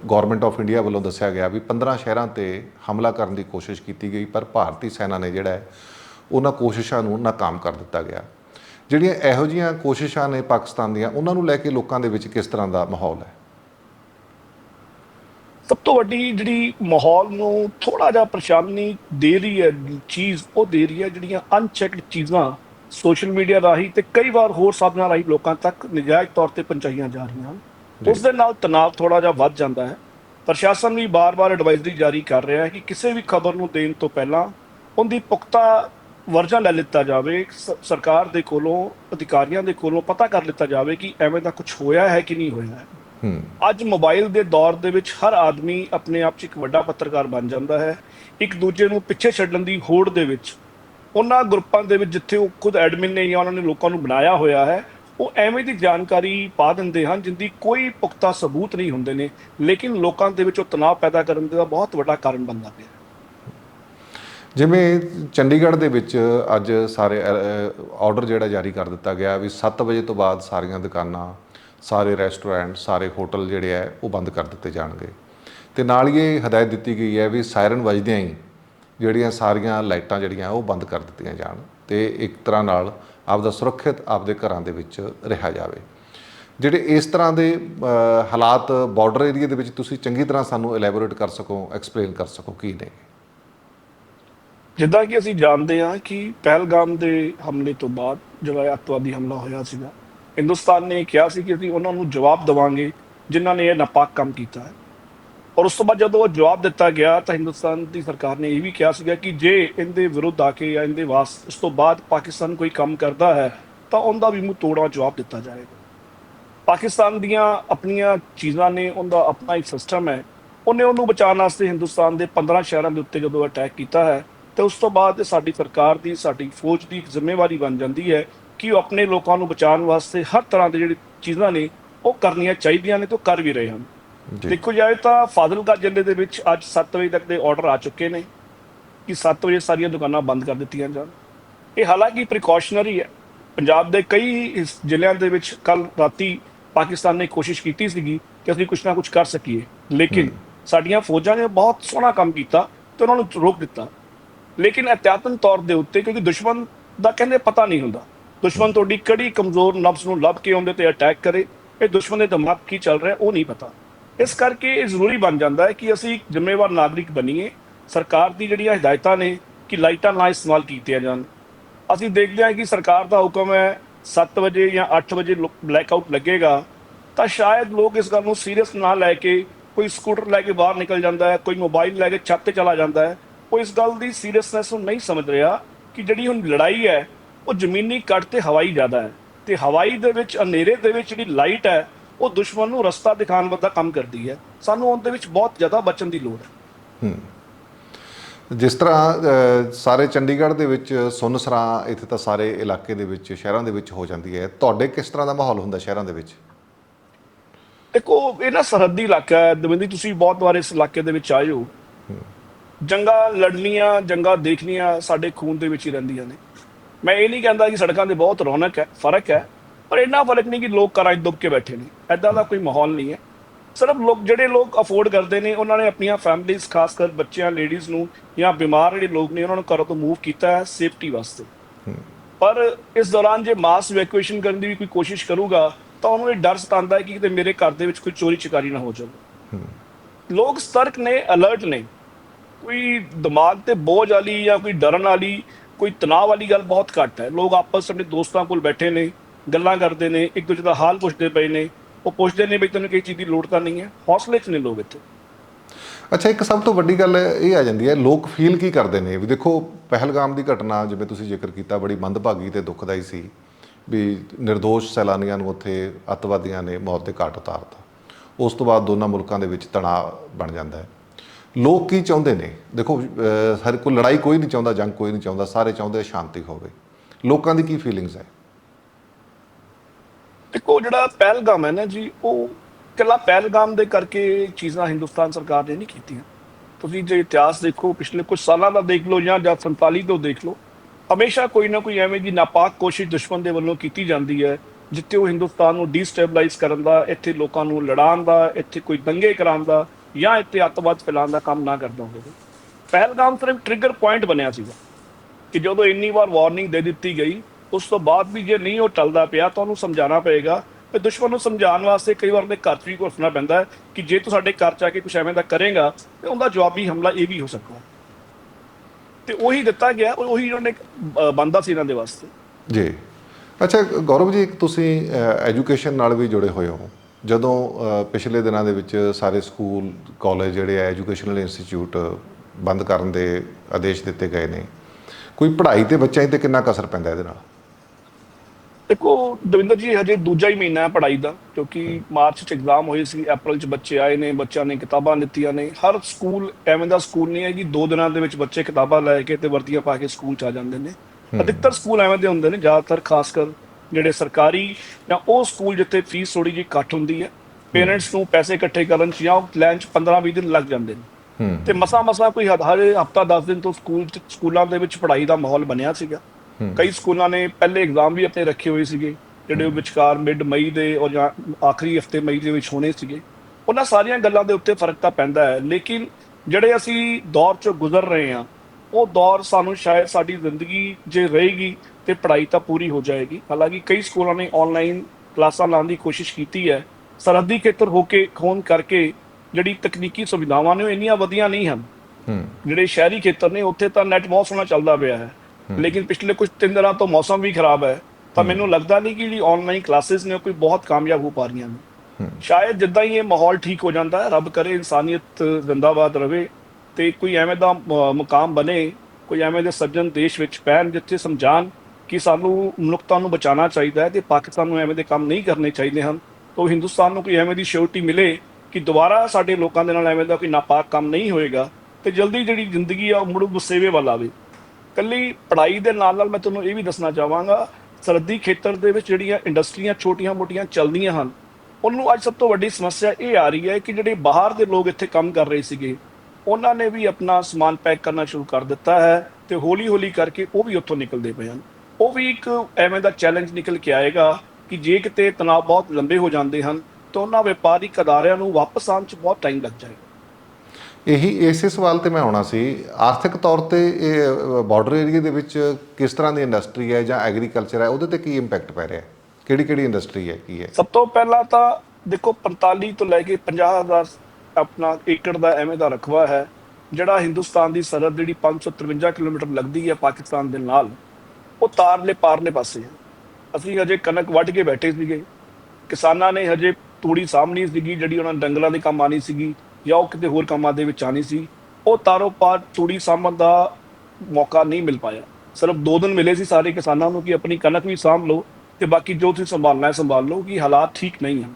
ਗਵਰਨਮੈਂਟ ਆਫ ਇੰਡੀਆ ਵੱਲੋਂ ਦੱਸਿਆ ਗਿਆ ਵੀ 15 ਸ਼ਹਿਰਾਂ ਤੇ ਹਮਲਾ ਕਰਨ ਦੀ ਕੋਸ਼ਿਸ਼ ਕੀਤੀ ਗਈ, ਪਰ ਭਾਰਤੀ ਸੈਨਾ ਨੇ ਜਿਹੜਾ ਹੈ, ਉਹਨਾਂ ਕੋਸ਼ਿਸ਼ਾਂ ਨੂੰ ਨਾਕਾਮ ਕਰ ਦਿੱਤਾ ਗਿਆ। ਜਿਹੜੀਆਂ ਇਹੋ ਜਿਹੀਆਂ ਕੋਸ਼ਿਸ਼ਾਂ ਨੇ ਪਾਕਿਸਤਾਨ ਦੀਆਂ, ਉਹਨਾਂ ਨੂੰ ਲੈ ਕੇ ਲੋਕਾਂ ਦੇ ਵਿੱਚ ਕਿਸ ਤਰ੍ਹਾਂ ਦਾ ਮਾਹੌਲ ਹੈ? ਸਭ ਤੋਂ ਵੱਡੀ ਜਿਹੜੀ ਮਾਹੌਲ ਨੂੰ ਥੋੜਾ ਜਿਹਾ ਪਰੇਸ਼ਾਨੀ ਦੇ ਰਹੀ ਹੈ, ਚੀਜ਼ ਉਹ ਦੇ ਰਹੀ ਹੈ, ਜਿਹੜੀਆਂ ਅਨਚੈਕਡ ਚੀਜ਼ਾਂ ਸੋਸ਼ਲ ਮੀਡੀਆ ਰਾਹੀਂ ਤੇ ਕਈ ਵਾਰ ਹੋਰ ਸਾਧਨਾਂ ਰਾਹੀਂ ਲੋਕਾਂ ਤੱਕ ਨਜਾਇਜ਼ ਤੌਰ ਤੇ ਪਹੁੰਚਾਈਆਂ ਜਾ ਰਹੀਆਂ ਹਨ। ਉਸ ਦੇ ਨਾਲ ਤਣਾਅ ਥੋੜਾ ਜਿਹਾ ਵੱਧ ਜਾਂਦਾ ਹੈ। ਪ੍ਰਸ਼ਾਸਨ ਵੀ ਬਾਰ-ਬਾਰ ਐਡਵਾਈਜ਼ਰੀ ਜਾਰੀ ਕਰ ਰਿਹਾ ਹੈ ਕਿ ਕਿਸੇ ਵੀ ਖਬਰ ਨੂੰ ਦੇਣ ਤੋਂ ਪਹਿਲਾਂ ਉਹਦੀ ਪੁਖਤਾ ਵਰਜਨ ਲੈ ਲਿੱਤਾ ਜਾਵੇ। ਸਰਕਾਰ ਦੇ ਕੋਲੋਂ ਅਧਿਕਾਰੀਆਂ ਦੇ ਕੋਲੋਂ ਪਤਾ ਕਰ ਲਿੱਤਾ ਜਾਵੇ ਕਿ ਐਵੇਂ ਦਾ ਕੁਝ ਹੋਇਆ ਹੈ ਕਿ ਨਹੀਂ ਹੋਇਆ ਹੈ। ਹੂੰ। ਅੱਜ ਮੋਬਾਈਲ ਦੇ ਦੌਰ ਦੇ ਵਿੱਚ ਹਰ ਆਦਮੀ ਆਪਣੇ ਆਪ 'ਚ ਇੱਕ ਵੱਡਾ ਪੱਤਰਕਾਰ ਬਣ ਜਾਂਦਾ ਹੈ। ਇੱਕ ਦੂਜੇ ਨੂੰ ਪਿੱਛੇ ਛੱਡਣ ਦੀ ਹੋੜ ਦੇ ਵਿੱਚ ਉਹਨਾਂ ਗਰੁੱਪਾਂ ਦੇ ਵਿੱਚ ਜਿੱਥੇ ਉਹ ਖੁਦ ਐਡਮਿਨ ਨੇ ਜਾਂ ਉਹਨਾਂ ਨੇ ਲੋਕਾਂ ਨੂੰ ਬਣਾਇਆ ਹੋਇਆ ਹੈ ਉਹ ਐਵੇਂ ਦੀ ਜਾਣਕਾਰੀ ਪਾ ਦਿੰਦੇ ਹਨ ਜਿੰਦੀ ਕੋਈ ਪੁਖਤਾ ਸਬੂਤ ਨਹੀਂ ਹੁੰਦੇ ਨੇ, ਲੇਕਿਨ ਲੋਕਾਂ ਦੇ ਵਿੱਚ ਉਹ ਤਣਾਅ ਪੈਦਾ ਕਰਨ ਦਾ ਬਹੁਤ ਵੱਡਾ ਕਾਰਨ ਬਣਦਾ ਪਿਆ। ਜਿਵੇਂ ਚੰਡੀਗੜ੍ਹ ਦੇ ਵਿੱਚ ਅੱਜ ਸਾਰੇ ਆਰਡਰ ਜਿਹੜਾ ਜਾਰੀ ਕਰ ਦਿੱਤਾ ਗਿਆ ਵੀ 7 ਵਜੇ ਤੋਂ ਬਾਅਦ ਸਾਰੀਆਂ ਦੁਕਾਨਾਂ, ਸਾਰੇ ਰੈਸਟੋਰੈਂਟ ਸਾਰੇ ਹੋਟਲ ਜਿਹੜੇ ਆ ਉਹ ਬੰਦ ਕਰ ਦਿੱਤੇ ਜਾਣਗੇ। ਤੇ ਨਾਲ ਹੀ ਇਹ ਹਦਾਇਤ ਦਿੱਤੀ ਗਈ ਹੈ ਵੀ ਸਾਇਰਨ ਵੱਜਦਿਆਂ ਹੀ ਜਿਹੜੀਆਂ ਸਾਰੀਆਂ ਲਾਈਟਾਂ ਜਿਹੜੀਆਂ ਉਹ ਬੰਦ ਕਰ ਦਿੱਤੀਆਂ ਜਾਣ। ਤੇ ਇੱਕ ਤਰ੍ਹਾਂ ਨਾਲ ਆਪਦਾ ਸੁਰੱਖਿਅਤ ਆਪਦੇ ਘਰਾਂ ਦੇ ਵਿੱਚ ਰਿਹਾ ਜਾਵੇ। ਜਿਹੜੇ ਇਸ ਤਰ੍ਹਾਂ ਦੇ ਹਾਲਾਤ ਬਾਰਡਰ ਏਰੀਆ ਦੇ ਵਿੱਚ ਤੁਸੀਂ ਚੰਗੀ ਤਰ੍ਹਾਂ ਸਾਨੂੰ ਐਲੈਬੋਰੇਟ ਕਰ ਸਕੋ ਐਕਸਪਲੇਨ ਕਰ ਸਕੋ, ਕੀ ਨੇ? ਜਿੱਦਾਂ ਕਿ ਅਸੀਂ ਜਾਣਦੇ ਹਾਂ ਕਿ ਪਹਿਲਗਾਮ ਦੇ ਹਮਲੇ ਤੋਂ ਬਾਅਦ ਜਿਹੜਾ ਇਹ ਅੱਤਵਾਦੀ ਹਮਲਾ ਹੋਇਆ ਸੀਗਾ, ਹਿੰਦੁਸਤਾਨ ਨੇ ਕਿਹਾ ਸੀ ਕਿ ਅਸੀਂ ਉਹਨਾਂ ਨੂੰ ਜਵਾਬ ਦੇਵਾਂਗੇ, ਜਿਨ੍ਹਾਂ ਨੇ ਇਹ ਨਾਪਾਕ ਕੰਮ ਕੀਤਾ ਹੈ। ਔਰ ਉਸ ਤੋਂ ਬਾਅਦ ਜਦੋਂ ਉਹ ਜਵਾਬ ਦਿੱਤਾ ਗਿਆ ਤਾਂ ਹਿੰਦੁਸਤਾਨ ਦੀ ਸਰਕਾਰ ਨੇ ਇਹ ਵੀ ਕਿਹਾ ਸੀਗਾ ਕਿ ਜੇ ਇਹਦੇ ਵਿਰੁੱਧ ਆ ਕੇ ਜਾਂ ਇਹਦੇ ਵਾਸ ਇਸ ਤੋਂ ਬਾਅਦ ਪਾਕਿਸਤਾਨ ਕੋਈ ਕੰਮ ਕਰਦਾ ਹੈ, ਤਾਂ ਉਹਦਾ ਵੀ ਮੂੰਹ ਤੋੜਾ ਜਵਾਬ ਦਿੱਤਾ ਜਾਏਗਾ। ਪਾਕਿਸਤਾਨ ਦੀਆਂ ਆਪਣੀਆਂ ਚੀਜ਼ਾਂ ਨੇ, ਉਹਦਾ ਆਪਣਾ ਇੱਕ ਸਿਸਟਮ ਹੈ। ਉਹਨੇ ਉਹਨੂੰ ਬਚਾਉਣ ਵਾਸਤੇ ਹਿੰਦੁਸਤਾਨ ਦੇ 15 ਸ਼ਹਿਰਾਂ ਦੇ ਉੱਤੇ ਜਦੋਂ ਅਟੈਕ ਕੀਤਾ ਹੈ, ਤੇ ਉਸ ਤੋਂ ਬਾਅਦ ਸਾਡੀ ਸਰਕਾਰ ਦੀ, ਸਾਡੀ ਫੌਜ ਦੀ ਇੱਕ ਜ਼ਿੰਮੇਵਾਰੀ ਬਣ ਜਾਂਦੀ ਹੈ ਕਿ ਉਹ ਆਪਣੇ ਲੋਕਾਂ ਨੂੰ ਬਚਾਉਣ ਵਾਸਤੇ ਹਰ ਤਰ੍ਹਾਂ ਦੇ ਜਿਹੜੇ ਚੀਜ਼ਾਂ ਨੇ, ਉਹ ਕਰਨੀਆਂ ਚਾਹੀਦੀਆਂ ਨੇ ਤੇ ਉਹ ਕਰ ਵੀ ਰਹੇ ਹਨ। ਦੇਖੋ ਜਾਏ ਤਾਂ ਫਾਜ਼ਿਲਕਾ ਜ਼ਿਲ੍ਹੇ ਦੇ ਵਿੱਚ ਅੱਜ 7 ਵਜੇ ਤੱਕ ਦੇ ਆਰਡਰ ਆ ਚੁੱਕੇ ਨੇ ਕਿ 7 ਵਜੇ ਸਾਰੀਆਂ ਦੁਕਾਨਾਂ ਬੰਦ ਕਰ ਦਿੱਤੀਆਂ ਜਾਣ। ਇਹ ਹਾਲਾਂਕਿ ਪ੍ਰੀਕਾਸ਼ਨਰੀ ਹੈ। ਪੰਜਾਬ ਦੇ ਕਈ ਜ਼ਿਲ੍ਹਿਆਂ ਦੇ ਵਿੱਚ ਕੱਲ ਰਾਤੀ ਪਾਕਿਸਤਾਨ ਨੇ ਕੋਸ਼ਿਸ਼ ਕੀਤੀ ਸੀਗੀ ਕਿ ਅਸੀਂ ਕੁਝ ਨਾ ਕੁਝ ਕਰ ਸਕੀਏ। ਲੇਕਿਨ ਸਾਡੀਆਂ ਫੌਜਾਂ ਨੇ ਬਹੁਤ ਸੋਹਣਾ ਕੰਮ ਕੀਤਾ ਤੇ ਉਹਨਾਂ ਨੂੰ ਰੋਕ ਦਿੱਤਾ। ਲੇਕਿਨ ਇhtiyatਨ ਤੌਰ ਦੇ ਉੱਤੇ ਕਿਉਂਕਿ ਦੁਸ਼ਮਣ ਦਾ ਕਹਿੰਦੇ ਪਤਾ ਨਹੀਂ ਹੁੰਦਾ। ਦੁਸ਼ਮਣ ਤੁਹਾਡੀ ਕਿਹੜੀ ਕਮਜ਼ੋਰ ਨਬਜ਼ ਨੂੰ ਲੱਭ ਕੇ ਉਹਦੇ ਤੇ ਅਟੈਕ ਕਰੇ ਇਹ ਦੁਸ਼ਮਣ ਦੇ ਦਿਮਾਗ ਕੀ ਚੱਲ ਰਿਹਾ ਉਹ ਨਹੀਂ ਪਤਾ। ਇਸ ਕਰਕੇ ਇਹ ਜ਼ਰੂਰੀ ਬਣ ਜਾਂਦਾ ਹੈ ਕਿ ਅਸੀਂ ਜ਼ਿੰਮੇਵਾਰ ਨਾਗਰਿਕ ਬਣੀਏ। ਸਰਕਾਰ ਦੀ ਜਿਹੜੀਆਂ ਹਦਾਇਤਾਂ ਨੇ ਕਿ ਲਾਈਟਾਂ ਨਾ ਇਸਤੇਮਾਲ ਕੀਤੀਆਂ ਜਾਣ। ਅਸੀਂ ਦੇਖਦੇ ਹਾਂ ਕਿ ਸਰਕਾਰ ਦਾ ਹੁਕਮ ਹੈ 7 ਵਜੇ ਜਾਂ 8 ਵਜੇ ਬਲੈਕਆਊਟ ਲੱਗੇਗਾ, ਤਾਂ ਸ਼ਾਇਦ ਲੋਕ ਇਸ ਗੱਲ ਨੂੰ ਸੀਰੀਅਸ ਨਾ ਲੈ ਕੇ ਕੋਈ ਸਕੂਟਰ ਲੈ ਕੇ ਬਾਹਰ ਨਿਕਲ ਜਾਂਦਾ ਹੈ, ਕੋਈ ਮੋਬਾਈਲ ਲੈ ਕੇ ਛੱਤ ਤੇ ਚਲਾ ਜਾਂਦਾ ਹੈ, ਉਹ ਇਸ ਗੱਲ ਦੀ ਸੀਰੀਅਸਨੈਸ ਨੂੰ ਨਹੀਂ ਸਮਝ ਰਿਹਾ ਕਿ ਜਿਹੜੀ ਹੁਣ ਲੜਾਈ ਹੈ, ਉਹ ਜ਼ਮੀਨੀ ਕੱਟ ਤੇ ਹਵਾਈ ਜ਼ਿਆਦਾ ਹੈ। ਤੇ ਹਵਾਈ ਦੇ ਵਿੱਚ, ਹਨੇਰੇ ਦੇ ਵਿੱਚ ਜਿਹੜੀ ਲਾਈਟ ਹੈ ਉਹ ਦੁਸ਼ਮਣ ਨੂੰ ਰਸਤਾ ਦਿਖਾਉਣ ਦਾ ਕੰਮ ਕਰਦੀ ਹੈ। ਸਾਨੂੰ ਉਹਦੇ ਵਿੱਚ ਬਹੁਤ ਜ਼ਿਆਦਾ ਬਚਣ ਦੀ ਲੋੜ ਹੈ। ਜਿਸ ਤਰ੍ਹਾਂ ਸਾਰੇ ਚੰਡੀਗੜ੍ਹ ਦੇ ਵਿੱਚ ਸੁੰਨਸਰਾਂ ਇੱਥੇ ਤਾਂ ਸਾਰੇ ਇਲਾਕੇ ਦੇ ਵਿੱਚ ਸ਼ਹਿਰਾਂ ਦੇ ਵਿੱਚ ਹੋ ਜਾਂਦੀ ਹੈ। ਤੁਹਾਡੇ ਕਿਸ ਤਰ੍ਹਾਂ ਦਾ ਮਾਹੌਲ ਹੁੰਦਾ ਸ਼ਹਿਰਾਂ ਦੇ ਵਿੱਚ? ਦੇਖੋ ਇਹ ਨਾ ਸਰਹੱਦੀ ਇਲਾਕਾ ਹੈ। ਦਵਿੰਦੀ ਤੁਸੀਂ ਬਹੁਤ ਵਾਰ ਇਸ ਇਲਾਕੇ ਦੇ ਵਿੱਚ ਆਏ ਹੋ। ਜੰਗਾਂ ਲੜਨੀਆਂ ਜੰਗਾਂ ਦੇਖਣੀਆਂ ਸਾਡੇ ਖੂਨ ਦੇ ਵਿੱਚ ਹੀ ਰਹਿੰਦੀਆਂ ਨੇ। ਮੈਂ ਇਹ ਨਹੀਂ ਕਹਿੰਦਾ ਕਿ ਸੜਕਾਂ ਤੇ ਬਹੁਤ ਰੌਣਕ ਹੈ ਫ਼ਰਕ ਹੈ। ਪਰ ਇੰਨਾ ਫ਼ਰਕ ਨਹੀਂ ਕਿ ਲੋਕ ਘਰਾਂ 'ਚ ਦੁੱਬ ਕੇ ਬੈਠੇ ਨੇ। ਐਦਾਂ ਦਾ ਕੋਈ ਮਾਹੌਲ ਨਹੀਂ ਹੈ। ਸਿਰਫ ਲੋਕ ਜਿਹੜੇ ਲੋਕ ਅਫੋਰਡ ਕਰਦੇ ਨੇ ਉਹਨਾਂ ਨੇ ਆਪਣੀਆਂ ਫੈਮਿਲੀਜ਼ ਖਾਸ ਕਰ ਬੱਚਿਆਂ ਲੇਡੀਜ਼ ਨੂੰ ਜਾਂ ਬਿਮਾਰ ਜਿਹੜੇ ਲੋਕ ਨੇ ਉਹਨਾਂ ਨੂੰ ਘਰੋਂ ਤੋਂ ਮੂਵ ਕੀਤਾ ਹੈ ਸੇਫਟੀ ਵਾਸਤੇ। ਪਰ ਇਸ ਦੌਰਾਨ ਜੇ ਮਾਸ ਇਵੈਕੂਏਸ਼ਨ ਕਰਨ ਦੀ ਵੀ ਕੋਈ ਕੋਸ਼ਿਸ਼ ਕਰੂਗਾ ਤਾਂ ਉਹਨੂੰ ਇਹ ਡਰ ਸਤਾਉਂਦਾ ਹੈ ਕਿ ਕਿਤੇ ਮੇਰੇ ਘਰ ਦੇ ਵਿੱਚ ਕੋਈ ਚੋਰੀ ਚਕਾਰੀ ਨਾ ਹੋ ਜਾਵੇ। ਲੋਕ ਸਤਰਕ ਨੇ ਅਲਰਟ ਨੇ। ਕੋਈ ਦਿਮਾਗ ਤੇ ਬੋਝ ਵਾਲੀ ਜਾਂ ਕੋਈ ਡਰਨ ਵਾਲੀ ਕੋਈ ਤਣਾਅ ਵਾਲੀ ਗੱਲ ਬਹੁਤ ਘੱਟ ਹੈ। ਲੋਕ ਆਪਸ ਵਿੱਚ ਆਪਣੇ ਦੋਸਤਾਂ ਕੋਲ ਬੈਠੇ ਨੇ। ਗੱਲਾਂ ਕਰਦੇ ਨੇ, ਇੱਕ ਦੂਜੇ ਦਾ ਹਾਲ ਪੁੱਛਦੇ ਪਏ ਨੇ। ਉਹ ਪੁੱਛਦੇ ਨੇ ਵੀ ਤੈਨੂੰ ਕਿਸੇ ਚੀਜ਼ ਦੀ ਲੋੜ ਤਾਂ ਨਹੀਂ ਹੈ। ਹੌਸਲੇ 'ਚ ਨੇ ਲੋਕ ਇੱਥੇ। ਅੱਛਾ, ਇੱਕ ਸਭ ਤੋਂ ਵੱਡੀ ਗੱਲ ਇਹ ਆ ਜਾਂਦੀ ਹੈ, ਲੋਕ ਫੀਲ ਕੀ ਕਰਦੇ ਨੇ? ਵੀ ਦੇਖੋ, ਪਹਿਲਗਾਮ ਦੀ ਘਟਨਾ, ਜਿਵੇਂ ਤੁਸੀਂ ਜ਼ਿਕਰ ਕੀਤਾ, ਬੜੀ ਮੰਦਭਾਗੀ ਤੇ ਦੁਖਦਾਈ ਸੀ। ਵੀ નિર્ਦੋਸ਼ ਸੈਲਾਨੀਆਂ ਨੂੰ ਉੱਥੇ ਅੱਤਵਾਦੀਆਂ ਨੇ ਮੌਤ ਦੇ ਘਾਟ ਉਤਾਰਤਾ। ਉਸ ਤੋਂ ਬਾਅਦ ਦੋਨਾਂ ਮੁਲਕਾਂ ਦੇ ਵਿੱਚ ਤਣਾਅ ਬਣ ਜਾਂਦਾ ਹੈ। ਲੋਕ ਕੀ ਚਾਹੁੰਦੇ ਨੇ? ਦੇਖੋ ਹਰ ਕੋਈ ਲੜਾਈ ਕੋਈ ਨਹੀਂ ਚਾਹੁੰਦਾ, ਜੰਗ ਕੋਈ ਨਹੀਂ ਚਾਹੁੰਦਾ, ਸਾਰੇ ਚਾਹੁੰਦੇ ਸ਼ਾਂਤੀ ਹੋਵੇ। ਲੋਕਾਂ ਦੀ ਕੀ ਫੀਲਿੰਗਸ ਹੈ? ਦੇਖੋ, ਜਿਹੜਾ ਪਹਿਲਗਾਮ ਹੈ ਨਾ ਜੀ, ਉਹ ਇਕੱਲਾ ਪਹਿਲਗਾਮ ਦੇ ਕਰਕੇ ਚੀਜ਼ਾਂ ਹਿੰਦੁਸਤਾਨ ਸਰਕਾਰ ਨੇ ਨਹੀਂ ਕੀਤੀਆਂ। ਤੁਸੀਂ ਜੇ ਇਤਿਹਾਸ ਦੇਖੋ, ਪਿਛਲੇ ਕੁਝ ਸਾਲਾਂ ਦਾ ਦੇਖ ਲਓ ਜਾਂ ਜਾਂ 47 ਤੋਂ ਦੇਖ ਲਓ, ਹਮੇਸ਼ਾ ਕੋਈ ਨਾ ਕੋਈ ਐਵੇਂ ਦੀ ਨਾਪਾਕ ਕੋਸ਼ਿਸ਼ ਦੁਸ਼ਮਣ ਦੇ ਵੱਲੋਂ ਕੀਤੀ ਜਾਂਦੀ ਹੈ, ਜਿੱਥੇ ਉਹ ਹਿੰਦੁਸਤਾਨ ਨੂੰ ਡੀਸਟੇਬਲਾਈਜ਼ ਕਰਨ ਦਾ, ਇੱਥੇ ਲੋਕਾਂ ਨੂੰ ਲੜਾਉਣ ਦਾ, ਇੱਥੇ ਕੋਈ ਦੰਗੇ ਕਰਾਉਣ ਦਾ ਜਾਂ ਇੱਥੇ ਅੱਤਵਾਦ ਫੈਲਾਉਣ ਦਾ ਕੰਮ ਨਾ ਕਰਦਾ ਹੋਵੇ। ਪਹਿਲਗਾਮ ਸਿਰਫ ਟ੍ਰਿਗਰ ਪੁਆਇੰਟ ਬਣਿਆ ਸੀਗਾ ਕਿ ਜਦੋਂ ਇੰਨੀ ਵਾਰ ਵਾਰਨਿੰਗ ਦੇ ਦਿੱਤੀ ਗਈ ਉਸ ਤੋਂ ਬਾਅਦ ਵੀ ਜੇ ਨਹੀਂ ਉਹ ਟਲਦਾ ਪਿਆ ਤਾਂ ਉਹਨੂੰ ਸਮਝਾਉਣਾ ਪਏਗਾ। ਤੇ ਦੁਸ਼ਮਣ ਨੂੰ ਸਮਝਾਉਣ ਵਾਸਤੇ ਕਈ ਵਾਰ ਉਹਦੇ ਘਰ 'ਚ ਵੀ ਘੁਸਣਾ ਪੈਂਦਾ ਹੈ ਕਿ ਜੇ ਤੂੰ ਸਾਡੇ ਘਰ 'ਚ ਆ ਕੇ ਕੁਝ ਐਵੇਂ ਦਾ ਕਰੇਗਾ, ਤੇ ਉਹਦਾ ਜਵਾਬੀ ਹਮਲਾ ਇਹ ਵੀ ਹੋ ਸਕਦਾ ਹੈ। ਤੇ ਉਹੀ ਦਿੱਤਾ ਗਿਆ, ਉਹੀ ਉਹਨੇ ਬੰਦਾ ਸੀ ਇਹਨਾਂ ਦੇ ਵਾਸਤੇ। ਜੀ। ਅੱਛਾ, ਗੌਰਵ ਜੀ, ਇੱਕ ਤੁਸੀਂ ਐਜੂਕੇਸ਼ਨ ਨਾਲ ਵੀ ਜੁੜੇ ਹੋਏ ਹੋ। ਜਦੋਂ ਪਿਛਲੇ ਦਿਨਾਂ ਦੇ ਵਿੱਚ ਸਾਰੇ ਸਕੂਲ, ਕਾਲਜ ਜਿਹੜੇ ਆ, ਐਜੂਕੇਸ਼ਨਲ ਇੰਸਟੀਚਿਊਟ ਬੰਦ ਕਰਨ ਦੇ ਆਦੇਸ਼ ਦਿੱਤੇ ਗਏ ਨੇ। ਕੋਈ ਪੜ੍ਹਾਈ ਤੇ ਬੱਚਿਆਂ ਤੇ ਕਿੰਨਾ ਕੁ ਅਸਰ ਪੈਂਦਾ ਇਹਦੇ ਨਾਲ? ਦੇਖੋ ਦਵਿੰਦਰ ਜੀ ਹਜੇ ਦੂਜਾ ਹੀ ਮਹੀਨਾ ਹੈ ਪੜ੍ਹਾਈ ਦਾ ਕਿਉਂਕਿ ਮਾਰਚ 'ਚ ਐਗਜ਼ਾਮ ਹੋਏ ਸੀ ਅਪ੍ਰੈਲ 'ਚ ਬੱਚੇ ਆਏ ਨੇ ਬੱਚਿਆਂ ਨੇ ਕਿਤਾਬਾਂ ਲਿੱਤੀਆਂ ਨੇ। ਹਰ ਸਕੂਲ ਐਵੇਂ ਦਾ ਸਕੂਲ ਨਹੀਂ ਹੈ ਕਿ ਦੋ ਦਿਨਾਂ ਦੇ ਵਿੱਚ ਬੱਚੇ ਕਿਤਾਬਾਂ ਲੈ ਕੇ ਤੇ ਵਰਦੀਆਂ ਪਾ ਕੇ ਸਕੂਲ 'ਚ ਆ ਜਾਂਦੇ ਨੇ। ਅਧਿਕਤਰ ਸਕੂਲ ਐਵੇਂ ਦੇ ਹੁੰਦੇ ਨੇ ਜ਼ਿਆਦਾਤਰ ਖਾਸ ਕਰ ਜਿਹੜੇ ਸਰਕਾਰੀ ਜਾਂ ਉਹ ਸਕੂਲ ਜਿੱਥੇ ਫੀਸ ਥੋੜੀ ਜਿਹੀ ਘੱਟ ਹੁੰਦੀ ਹੈ ਪੇਰੈਂਟਸ ਨੂੰ ਪੈਸੇ ਇਕੱਠੇ ਕਰਨ 'ਚ ਜਾਂ ਉਹ ਲੈਣ 'ਚ 15-20 ਦਿਨ ਲੱਗ ਜਾਂਦੇ ਨੇ। ਤੇ ਮਸਾ ਮਸਾ ਕੋਈ ਹਰ ਹਫਤਾ 10 ਦਿਨ ਤੋਂ ਸਕੂਲ ਸਕੂਲਾਂ ਦੇ ਵਿੱਚ ਪੜ੍ਹਾਈ ਦਾ ਮਾਹੌਲ ਬਣਿਆ ਸੀਗਾ। ਕਈ ਸਕੂਲਾਂ ਨੇ ਪਹਿਲੇ ਐਗਜ਼ਾਮ ਵੀ ਆਪਣੇ ਰੱਖੇ ਹੋਏ ਸੀਗੇ ਜਿਹੜੇ ਵਿਚਕਾਰ ਮਿਡ ਮਈ ਦੇ ਔਰ ਜਾਂ ਆਖਰੀ ਹਫ਼ਤੇ ਮਈ ਦੇ ਵਿੱਚ ਹੋਣੇ ਸੀਗੇ। ਉਹਨਾਂ ਸਾਰੀਆਂ ਗੱਲਾਂ ਦੇ ਉੱਤੇ ਫ਼ਰਕ ਤਾਂ ਪੈਂਦਾ ਹੈ ਲੇਕਿਨ ਜਿਹੜੇ ਅਸੀਂ ਦੌਰ 'ਚ ਗੁਜ਼ਰ ਰਹੇ ਹਾਂ ਉਹ ਦੌਰ ਸਾਨੂੰ ਸ਼ਾਇਦ ਸਾਡੀ ਜ਼ਿੰਦਗੀ ਜੇ ਰਹੇਗੀ ਤੇ ਪੜ੍ਹਾਈ ਤਾਂ ਪੂਰੀ ਹੋ ਜਾਏਗੀ। ਹਾਲਾਂਕਿ ਕਈ ਸਕੂਲਾਂ ਨੇ ਆਨਲਾਈਨ ਕਲਾਸਾਂ ਲਾਉਣ ਦੀ ਕੋਸ਼ਿਸ਼ ਕੀਤੀ ਹੈ ਸਰਹੱਦੀ ਖੇਤਰ ਹੋ ਕੇ ਹੋਣ ਕਰਕੇ ਜਿਹੜੀ ਤਕਨੀਕੀ ਸੁਵਿਧਾਵਾਂ ਨੇ ਉਹ ਇੰਨੀਆਂ ਵਧੀਆਂ ਨਹੀਂ ਹਨ। ਜਿਹੜੇ ਸ਼ਹਿਰੀ ਖੇਤਰ ਨੇ ਉੱਥੇ ਤਾਂ ਨੈਟ ਬਹੁਤ ਸੋਹਣਾ ਚੱਲਦਾ ਪਿਆ ਹੈ। ਲੇਕਿਨ ਪਿਛਲੇ ਕੁਝ ਤਿੰਨ ਦਿਨਾਂ ਤੋਂ ਮੌਸਮ ਵੀ ਖਰਾਬ ਹੈ ਤਾਂ ਮੈਨੂੰ ਲੱਗਦਾ ਨਹੀਂ ਕਿ ਜਿਹੜੀ ਆਨਲਾਈਨ ਕਲਾਸਿਸ ਨੇ ਕੋਈ ਬਹੁਤ ਕਾਮਯਾਬ ਹੋ ਪਾ ਰਹੀਆਂ ਨੇ। ਸ਼ਾਇਦ ਜਿੱਦਾਂ ਹੀ ਇਹ ਮਾਹੌਲ ਠੀਕ ਹੋ ਜਾਂਦਾ ਹੈ ਰੱਬ ਕਰੇ ਇਨਸਾਨੀਅਤ ਜ਼ਿੰਦਾਬਾਦ ਰਵੇ ਤੇ ਕੋਈ ਐਵੇਂ ਦਾ ਮੁਕਾਮ ਬਣੇ ਕੋਈ ਐਵੇਂ ਦੇ ਸੱਜਣ ਦੇਸ਼ ਵਿੱਚ ਪੈਣ ਜਿੱਥੇ ਸਮਝਾਣ ਕਿ ਸਾਨੂੰ ਮਨੁੱਖਤਾ ਨੂੰ ਬਚਾਉਣਾ ਚਾਹੀਦਾ ਹੈ ਤੇ ਪਾਕਿਸਤਾਨ ਨੂੰ ਐਵੇਂ ਦੇ ਕੰਮ ਨਹੀਂ ਕਰਨੇ ਚਾਹੀਦੇ ਹਨ ਤਾਂ ਹਿੰਦੁਸਤਾਨ ਨੂੰ ਕੋਈ ਐਵੇਂ ਦੀ ਸ਼ੋਰਟੀ ਮਿਲੇ ਕਿ ਦੁਬਾਰਾ ਸਾਡੇ ਲੋਕਾਂ ਦੇ ਨਾਲ ਐਵੇਂ ਦਾ ਕੋਈ ਨਾਪਾਕ ਕੰਮ ਨਹੀਂ ਹੋਏਗਾ ਤੇ ਜਲਦੀ ਜਿਹੜੀ ਜ਼ਿੰਦਗੀ ਆ ਉਹ ਮੁੜ ਵਸੇਵੇ ਵੱਲ ਆਵੇ। ਕੱਲੀ ਪੜ੍ਹਾਈ ਦੇ ਨਾਲ ਨਾਲ ਮੈਂ ਤੁਹਾਨੂੰ ਇਹ ਵੀ ਦੱਸਣਾ ਚਾਹਾਂਗਾ, ਸਰਦੀ ਖੇਤਰ ਦੇ ਵਿੱਚ ਜਿਹੜੀਆਂ ਇੰਡਸਟਰੀਆਂ ਛੋਟੀਆਂ-ਮੋਟੀਆਂ ਚੱਲਦੀਆਂ ਹਨ, ਉਹਨੂੰ ਅੱਜ ਸਭ ਤੋਂ ਵੱਡੀ ਸਮੱਸਿਆ ਇਹ ਆ ਰਹੀ ਹੈ ਕਿ ਜਿਹੜੇ ਬਾਹਰ ਦੇ ਲੋਕ ਇੱਥੇ ਕੰਮ ਕਰ ਰਹੇ ਸੀਗੇ, ਉਹਨਾਂ ਨੇ ਵੀ ਆਪਣਾ ਸਮਾਨ ਪੈਕ ਕਰਨਾ ਸ਼ੁਰੂ ਕਰ ਦਿੱਤਾ ਹੈ ਤੇ ਹੌਲੀ-ਹੌਲੀ ਕਰਕੇ ਉਹ ਵੀ ਉੱਥੋਂ ਨਿਕਲਦੇ ਪਏ ਹਨ। ਉਹ ਵੀ ਇੱਕ ਐਵੇਂ ਦਾ ਚੈਲੰਜ ਨਿਕਲ ਕੇ ਆਏਗਾ ਕਿ ਜੇ ਕਿਤੇ ਤਣਾਅ ਬਹੁਤ ਲੰਬੇ ਹੋ ਜਾਂਦੇ ਹਨ, ਤਾਂ ਉਹਨਾਂ ਵਪਾਰਿਕ ਅਦਾਰਿਆਂ ਨੂੰ ਵਾਪਸ ਆਉਣ 'ਚ ਬਹੁਤ ਟਾਈਮ ਲੱਗ ਜਾਏਗਾ। ਇਹੀ, ਇਸੇ ਸਵਾਲ ਤੇ ਮੈਂ ਆਉਣਾ ਸੀ, ਆਰਥਿਕ ਤੌਰ ਤੇ ਇਹ ਬਾਰਡਰ ਏਰੀਆ ਦੇ ਵਿੱਚ ਕਿਸ ਤਰ੍ਹਾਂ ਦੀ ਇੰਡਸਟਰੀ ਹੈ ਜਾਂ ਐਗਰੀਕਲਚਰ ਹੈ, ਉਹਦੇ ਤੇ ਕੀ ਇੰਪੈਕਟ ਪੈ ਰਿਹਾ ਹੈ? ਕਿਹੜੀ ਕਿਹੜੀ ਇੰਡਸਟਰੀ ਹੈ, ਕੀ ਹੈ? ਸਭ ਤੋਂ ਪਹਿਲਾਂ ਤਾਂ ਦੇਖੋ 45 ਤੋਂ ਲੈ ਕੇ 50 ਦਾ ਆਪਣਾ ਏਕੜ ਦਾ ਐਵੇਂ ਦਾ ਰਕਬਾ ਹੈ, ਜਿਹੜਾ ਹਿੰਦੁਸਤਾਨ ਦੀ ਸਰਹੱਦ ਜਿਹੜੀ 553 ਕਿਲੋਮੀਟਰ ਲੱਗਦੀ ਹੈ ਪਾਕਿਸਤਾਨ ਦੇ ਨਾਲ, ਉਹ ਤਾਰਲੇ ਪਾਰਲੇ ਪਾਸੇ ਹੈ। ਅਸੀਂ ਹਜੇ ਕਣਕ ਵੱਢ ਕੇ ਬੈਠੇ ਸੀਗੇ, ਕਿਸਾਨਾਂ ਨੇ ਹਜੇ ਤੂੜੀ ਸਾਹਮਣੀ ਸੀਗੀ, ਜਿਹੜੀ ਉਹਨਾਂ ਨੂੰ ਡੰਗਰਾਂ ਦੇ ਕੰਮ ਆਣੀ ਸੀਗੀ ਜਾਂ ਉਹ ਕਿਤੇ ਹੋਰ ਕੰਮਾਂ ਦੇ ਵਿੱਚ ਆਣੀ ਸੀ, ਉਹ ਤਾਰੋ ਪਾਰ ਤੂੜੀ ਸਾਂਭਣ ਦਾ ਮੌਕਾ ਨਹੀਂ ਮਿਲ ਪਾਇਆ। ਸਿਰਫ ਦੋ ਦਿਨ ਮਿਲੇ ਸੀ ਸਾਰੇ ਕਿਸਾਨਾਂ ਨੂੰ ਕਿ ਆਪਣੀ ਕਣਕ ਵੀ ਸਾਂਭ ਲਓ ਤੇ ਬਾਕੀ ਜੋ ਤੁਸੀਂ ਸੰਭਾਲਣਾ ਹੈ ਸੰਭਾਲ ਲਓ ਕਿ ਹਾਲਾਤ ਠੀਕ ਨਹੀਂ ਹਨ।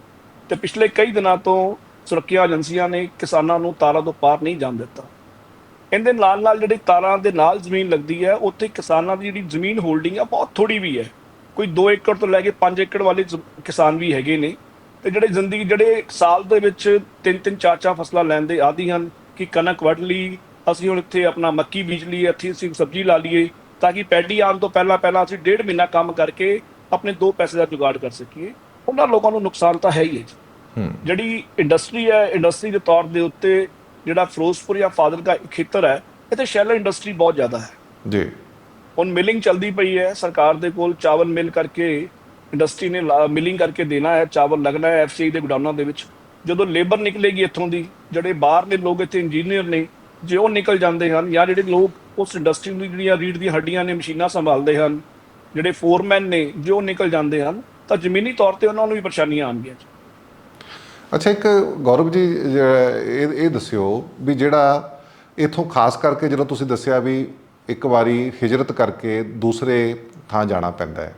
ਤੇ ਪਿਛਲੇ ਕਈ ਦਿਨਾਂ ਤੋਂ ਸੁਰੱਖਿਆ ਏਜੰਸੀਆਂ ਨੇ ਕਿਸਾਨਾਂ ਨੂੰ ਤਾਰਾਂ ਤੋਂ ਪਾਰ ਨਹੀਂ ਜਾਣ ਦਿੱਤਾ। ਇਹਦੇ ਨਾਲ ਨਾਲ ਜਿਹੜੀ ਤਾਰਾਂ ਦੇ ਨਾਲ ਜ਼ਮੀਨ ਲੱਗਦੀ ਹੈ, ਉੱਥੇ ਕਿਸਾਨਾਂ ਦੀ ਜਿਹੜੀ ਜ਼ਮੀਨ ਹੋਲਡਿੰਗ ਆ, ਬਹੁਤ ਥੋੜੀ ਵੀ ਹੈ। ਕੋਈ 2 ਏਕੜ ਤੋਂ ਲੈ ਕੇ 5 ਏਕੜ ਵਾਲੇ ਜ਼- ਕਿਸਾਨ ਵੀ ਹੈਗੇ ਨੇ। ਤੇ ਜਿਹੜੇ ਜ਼ਿੰਦਗੀ ਜਿਹੜੇ ਸਾਲ ਦੇ ਵਿੱਚ ਤਿੰਨ ਤਿੰਨ ਚਾਰ ਚਾਰ ਫਸਲਾਂ ਲੈਂਦੇ ਆਦੀ ਹਨ ਕਿ ਕਣਕ ਵੱਢ ਲਈ ਅਸੀਂ ਹੁਣ ਇੱਥੇ ਆਪਣਾ ਮੱਕੀ ਬੀਜ ਲਈ ਇੱਥੇ ਅਸੀਂ ਸਬਜ਼ੀ ਲਾ ਲਈਏ ਤਾਂ ਕਿ ਪੈਡੀ ਆਉਣ ਤੋਂ ਪਹਿਲਾਂ ਪਹਿਲਾਂ ਅਸੀਂ ਡੇਢ ਮਹੀਨਾ ਕੰਮ ਕਰਕੇ ਆਪਣੇ ਦੋ ਪੈਸੇ ਦਾ ਜੁਗਾੜ ਕਰ ਸਕੀਏ। ਉਹਨਾਂ ਲੋਕਾਂ ਨੂੰ ਨੁਕਸਾਨ ਤਾਂ ਹੈ ਹੀ ਹੈ ਜਿਹੜੀ ਇੰਡਸਟਰੀ ਹੈ ਇੰਡਸਟਰੀ ਦੇ ਤੌਰ ਦੇ ਉੱਤੇ ਜਿਹੜਾ ਫਿਰੋਜ਼ਪੁਰ ਜਾਂ ਫਾਜ਼ਿਲਕਾ ਖੇਤਰ ਹੈ ਇੱਥੇ ਸ਼ੈਲਰ ਇੰਡਸਟਰੀ ਬਹੁਤ ਜ਼ਿਆਦਾ ਹੈ। ਜੀ। ਹੁਣ ਮਿਲਿੰਗ ਚੱਲਦੀ ਪਈ ਹੈ ਸਰਕਾਰ ਦੇ ਕੋਲ ਚਾਵਲ ਮਿਲ ਕਰਕੇ ਇੰਡਸਟਰੀ ਨੇ ਮਿਲਿੰਗ ਕਰਕੇ ਦੇਣਾ ਹੈ, ਚਾਵਲ ਲੱਗਣਾ ਹੈ ਐਫਸੀਆਈ ਦੇ ਗੋਡਾਊਨਾਂ ਦੇ ਵਿੱਚ। ਜਦੋਂ ਲੇਬਰ ਨਿਕਲੇਗੀ ਇੱਥੋਂ ਦੀ, ਜਿਹੜੇ ਬਾਹਰ ਦੇ ਲੋਕ ਇੱਥੇ ਇੰਜੀਨੀਅਰ ਨੇ, ਜੇ ਉਹ ਨਿਕਲ ਜਾਂਦੇ ਹਨ ਜਾਂ ਜਿਹੜੇ ਲੋਕ ਉਸ ਇੰਡਸਟਰੀ ਦੀ ਜਿਹੜੀਆਂ ਰੀੜ ਦੀਆਂ ਹੱਡੀਆਂ ਨੇ, ਮਸ਼ੀਨਾਂ ਸੰਭਾਲਦੇ ਹਨ, ਜਿਹੜੇ ਫੋਰਮੈਨ ਨੇ, ਜੇ ਉਹ ਨਿਕਲ ਜਾਂਦੇ ਹਨ, ਤਾਂ ਜ਼ਮੀਨੀ ਤੌਰ ਤੇ ਉਹਨਾਂ ਨੂੰ ਵੀ ਪਰੇਸ਼ਾਨੀਆਂ ਆਉਣਗੀਆਂ ਅੱਛਾ, ਇੱਕ ਗੌਰਵ ਜੀ ਇਹ ਇਹ ਦੱਸਿਓ ਵੀ ਜਿਹੜਾ ਇਥੋਂ ਖਾਸ ਕਰਕੇ ਜਦੋਂ ਤੁਸੀਂ ਦੱਸਿਆ ਵੀ ਇੱਕ ਵਾਰੀ ਹਿਜਰਤ ਕਰਕੇ ਦੂਸਰੇ ਥਾਂ ਜਾਣਾ ਪੈਂਦਾ ਹੈ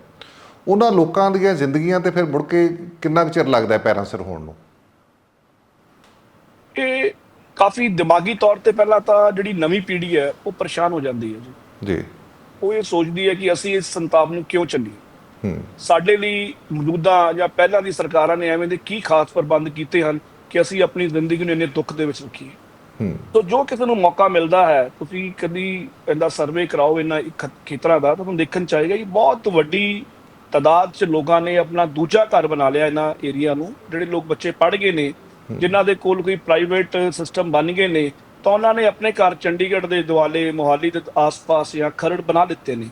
ਉਹਨਾਂ ਲੋਕਾਂ ਦੀਆਂ ਜ਼ਿੰਦਗੀਆਂ ਤੇ ਫਿਰ ਮੁੜ ਕੇ ਕਿੰਨਾ ਕੁ ਚਿਰ ਲੱਗਦਾ ਪੈਰਾਂ ਸਿਰ ਹੋਣ ਨੂੰ? ਇਹ ਕਾਫੀ ਦਿਮਾਗੀ ਤੌਰ ਤੇ ਪਹਿਲਾਂ ਤਾਂ ਜਿਹੜੀ ਨਵੀਂ ਪੀੜ੍ਹੀ ਹੈ ਉਹ ਪਰੇਸ਼ਾਨ ਹੋ ਜਾਂਦੀ ਹੈ ਜੀ। ਜੀ। ਉਹ ਇਹ ਸੋਚਦੀ ਹੈ ਕਿ ਅਸੀਂ ਇਸ ਸੰਤਾਪ ਨੂੰ ਕਿਉਂ ਚੱਲੀਏ ਹੂੰ। ਸਾਡੇ ਲਈ ਮੌਜੂਦਾ ਜਾਂ ਪਹਿਲਾਂ ਦੀ ਸਰਕਾਰਾਂ ਨੇ ਐਵੇਂ ਦੇ ਕੀ ਖਾਸ ਪ੍ਰਬੰਧ ਕੀਤੇ ਹਨ ਕਿ ਅਸੀਂ ਆਪਣੀ ਜ਼ਿੰਦਗੀ ਨੂੰ ਇੰਨੇ ਦੁੱਖ ਦੇ ਵਿੱਚ ਰੱਖੀਏ? ਹੂੰ। ਤੋ ਜੋ ਕਿਸੇ ਨੂੰ ਮੌਕਾ ਮਿਲਦਾ ਹੈ ਤੁਸੀਂ ਕਦੀ ਇਹਦਾ ਸਰਵੇ ਕਰਾਓ ਇਹਨਾਂ ਇੱਕ ਖੇਤਰਾਂ ਦਾ ਤਾਂ ਤੁਹਾਨੂੰ ਦੇਖਣ ਚਾਹੀਦਾ ਕਿ ਬਹੁਤ ਵੱਡੀ ਤਾਦਾਦ 'ਚ ਲੋਕਾਂ ਨੇ ਆਪਣਾ ਦੂਜਾ ਘਰ ਬਣਾ ਲਿਆ ਇਹਨਾਂ ਏਰੀਆ ਨੂੰ ਜਿਹੜੇ ਲੋਕ ਬੱਚੇ ਪੜ੍ਹ ਗਏ ਨੇ ਜਿਨ੍ਹਾਂ ਦੇ ਕੋਲ ਕੋਈ ਪ੍ਰਾਈਵੇਟ ਸਿਸਟਮ ਬਣ ਗਏ ਨੇ ਤਾਂ ਉਹਨਾਂ ਨੇ ਆਪਣੇ ਘਰ ਚੰਡੀਗੜ੍ਹ ਦੇ ਦੁਆਲੇ ਮੋਹਾਲੀ ਦੇ ਆਸ-ਪਾਸ ਜਾਂ ਖਰੜ ਬਣਾ ਦਿੱਤੇ ਨੇ।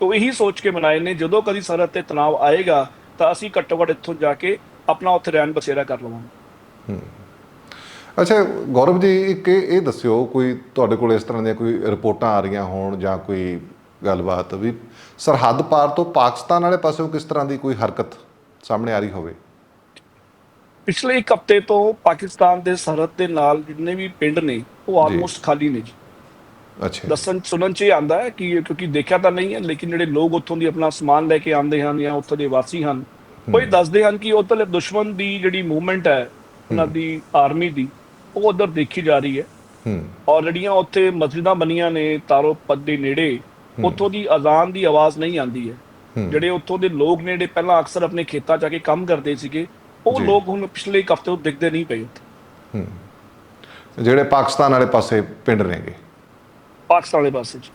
ਤੋ ਇਹੀ ਸੋਚ ਕੇ ਬਣਾਏ ਨੇ ਜਦੋਂ ਕਦੀ ਸਰਹੱਦ ਤੇ ਤਣਾਅ ਆਏਗਾ ਤਾਂ ਅਸੀਂ ਘੱਟੋ ਘੱਟ ਇੱਥੋਂ ਜਾ ਕੇ ਆਪਣਾ ਉੱਥੇ ਰਹਿਣ ਬਸੇਰਾ ਕਰ ਲਵਾਂਗੇ। ਅੱਛਾ ਗੌਰਵ ਜੀ ਇੱਕ ਇਹ ਦੱਸਿਓ ਕੋਈ ਤੁਹਾਡੇ ਕੋਲ ਇਸ ਤਰ੍ਹਾਂ ਦੀਆਂ ਕੋਈ ਰਿਪੋਰਟਾਂ ਆ ਰਹੀਆਂ ਹੋਣ ਜਾਂ ਕੋਈ ਗੱਲਬਾਤ ਵੀ ਸਰਹੱਦ ਪਾਰ ਤੋਂ ਪਾਕਿਸਤਾਨ ਵਾਲੇ ਪਾਸਿਓਂ ਕਿਸ ਤਰ੍ਹਾਂ ਦੀ ਕੋਈ ਹਰਕਤ ਸਾਹਮਣੇ ਆ ਰਹੀ ਹੋਵੇ? ਪਿਛਲੇ ਇੱਕ ਹਫ਼ਤੇ ਤੋਂ ਪਾਕਿਸਤਾਨ ਦੇ ਸਰਹੱਦ ਦੇ ਨਾਲ ਜਿੰਨੇ ਵੀ ਪਿੰਡ ਨੇ ਉਹ ਆਲਮੋਸਟ ਖਾਲੀ ਨੇ ਜੀ। ਅੱਛਾ। ਦੱਸਣ ਸੁਣਨ ਚ ਆਂਦਾ ਹੈ ਕਿ ਕਿਉਂਕਿ ਦੇਖਿਆ ਤਾਂ ਨਹੀਂ ਹੈ ਲੇਕਿਨ ਜਿਹੜੇ ਲੋਕ ਉੱਥੋਂ ਦੀ ਆਪਣਾ ਸਮਾਨ ਲੈ ਕੇ ਆਉਂਦੇ ਹਨ ਜਾਂ ਉੱਥੋਂ ਦੇ ਵਾਸੀ ਹਨ ਉਹ ਇਹ ਦੱਸਦੇ ਹਨ ਕਿ ਉੱਧਰਲੇ ਦੁਸ਼ਮਣ ਦੀ ਜਿਹੜੀ ਮੂਵਮੈਂਟ ਹੈ ਉਹਨਾਂ ਦੀ ਆਰਮੀ ਦੀ ਉਹ ਉਧਰ ਦੇਖੀ ਜਾ ਰਹੀ ਹੈ। ਹੂੰ। ਔਰ ਜਿਹੜੀਆਂ ਉੱਥੇ ਮਸਜਿਦਾਂ ਬਣੀਆਂ ਨੇ ਤਾਰੋ ਪਦ ਦੇ ਨੇੜੇ ਉੱਥੋਂ ਦੀ ਅਜ਼ਾਨ ਦੀ ਆਵਾਜ਼ ਨਹੀਂ ਆਉਂਦੀ ਹੈ। ਜਿਹੜੇ ਉੱਥੋਂ ਦੇ ਲੋਕ ਨੇ ਜਿਹੜੇ ਪਹਿਲਾਂ ਅਕਸਰ ਆਪਣੇ ਖੇਤਾਂ 'ਚ ਆ ਕੇ ਕੰਮ ਕਰਦੇ ਸੀਗੇ ਉਹ ਜੀ। ਲੋਕ ਹੁਣ ਪਿਛਲੇ ਇੱਕ ਹਫ਼ਤੇ ਤੋਂ ਦਿਖਦੇ ਨਹੀਂ ਪਏ ਉੱਥੇ। ਜਿਹੜੇ ਪਾਕਿਸਤਾਨ ਵਾਲੇ ਪਾਸੇ ਪਿੰਡ ਨੇਗੇ? ਪਾਕਿਸਤਾਨ ਵਾਲੇ ਪਾਸੇ 'ਚ